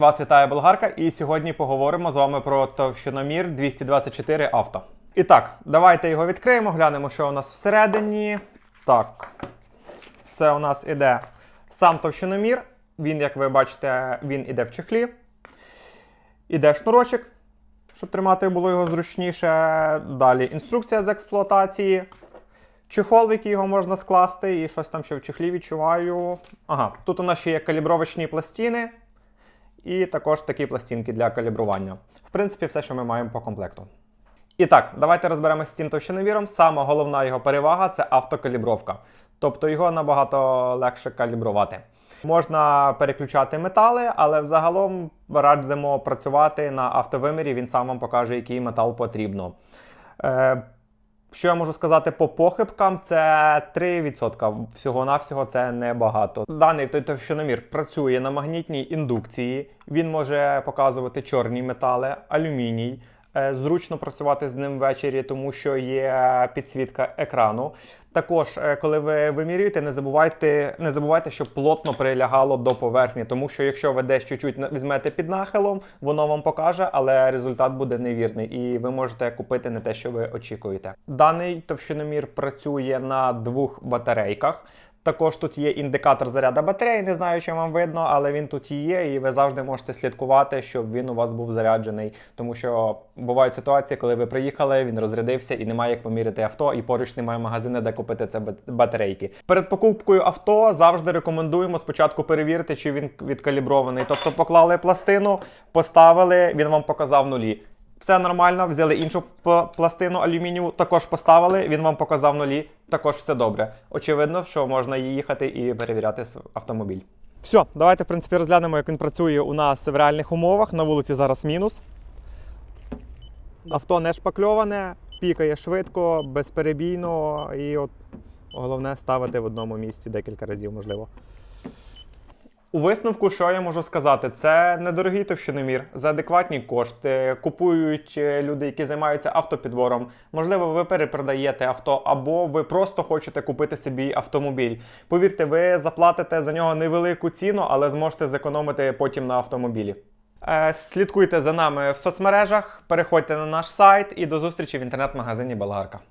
Вас вітає Болгарка, і сьогодні поговоримо з вами про товщиномір 224 авто. І так, давайте його відкриємо, глянемо, що у нас всередині. Так, це у нас іде сам товщиномір. Він, як ви бачите, він іде в чехлі. Іде шнурочок, щоб тримати було його зручніше. Далі інструкція з експлуатації. Чехол, в який його можна скласти, і щось там ще в чехлі відчуваю. Ага, тут у нас ще є калібровочні пластини. І також такі пластинки для калібрування. В принципі, все, що ми маємо по комплекту. І так, давайте розберемося з цим товщиноміром. Сама головна його перевага це автокалібровка. Тобто його набагато легше калібрувати. Можна переключати метали, але взагалом радимо працювати на автовимірі, він сам вам покаже, який метал потрібно. Що я можу сказати по похибкам? Це 3%. Всього-навсього це небагато. Даний товщиномір працює на магнітній індукції. Він може показувати чорні метали, алюміній. Е, Зручно працювати з ним ввечері, тому що є підсвітка екрану. Також, е, коли ви вимірюєте, не забувайте, не забувайте, щоб плотно прилягало до поверхні, тому що якщо ви десь чуть-чуть візьмете під нахилом, воно вам покаже, але результат буде невірний, і ви можете купити не те, що ви очікуєте. Даний товщиномір працює на двох батарейках. Також тут є індикатор заряду батареї, не знаю, чи вам видно, але він тут є, і ви завжди можете слідкувати, щоб він у вас був заряджений. Тому що бувають ситуації, коли ви приїхали, він розрядився і немає як поміряти авто, і поруч немає магазину, де купити це батарейки. Перед покупкою авто завжди рекомендуємо спочатку перевірити, чи він відкалібрований. Тобто поклали пластину, поставили, він вам показав нулі. Все нормально, взяли іншу пла- пластину алюмінієву, також поставили, він вам показав нулі, також все добре. Очевидно, що можна їхати і перевіряти автомобіль. Все, давайте, в принципі, розглянемо, як він працює у нас в реальних умовах. На вулиці зараз мінус. Авто не шпакльоване, пікає швидко, безперебійно, і от головне ставити в одному місці декілька разів, можливо. У висновку, що я можу сказати, це недорогий товщиномір за адекватні кошти. Купують е, люди, які займаються автопідбором. Можливо, ви перепродаєте авто, або ви просто хочете купити собі автомобіль. Повірте, ви заплатите за нього невелику ціну, але зможете зекономити потім на автомобілі. Е, Слідкуйте за нами в соцмережах, переходьте на наш сайт і до зустрічі в інтернет-магазині Болгарка.